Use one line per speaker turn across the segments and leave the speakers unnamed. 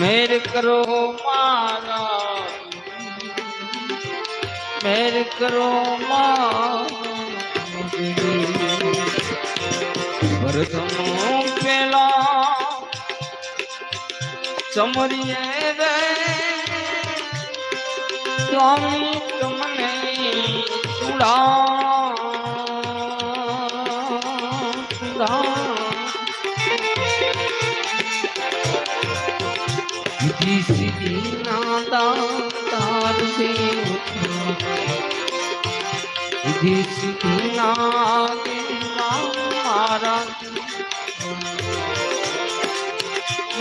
મેર કરો મારા. મેર કરો પ્રથમ પેલા સમરીએ રે. સ્વામી તમને ચૂડા. ચૂડા.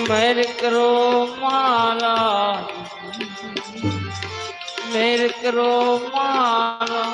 મારા કરો મારા મેર કરો મારા.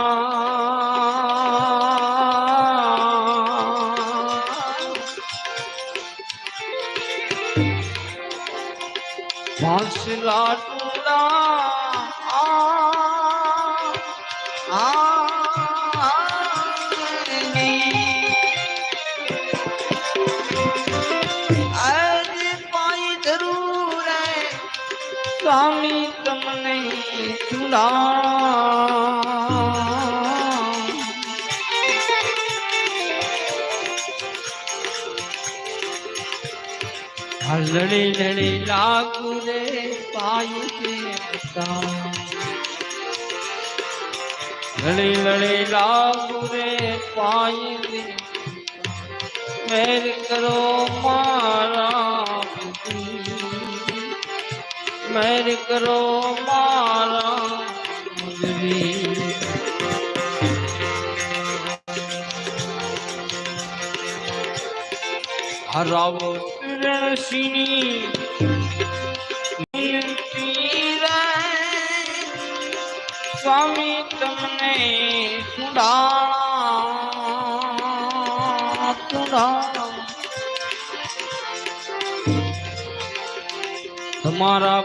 આ સ્વામી તમને ચુડા લડી લડી લાગુ રે પાયુ લડી લડી લાગુ રે પાયુ મેર કરો મારા મેર કરો મારા મુરલી. હરાવો. તુલસીની સ્વામી તમને સુડા તમારા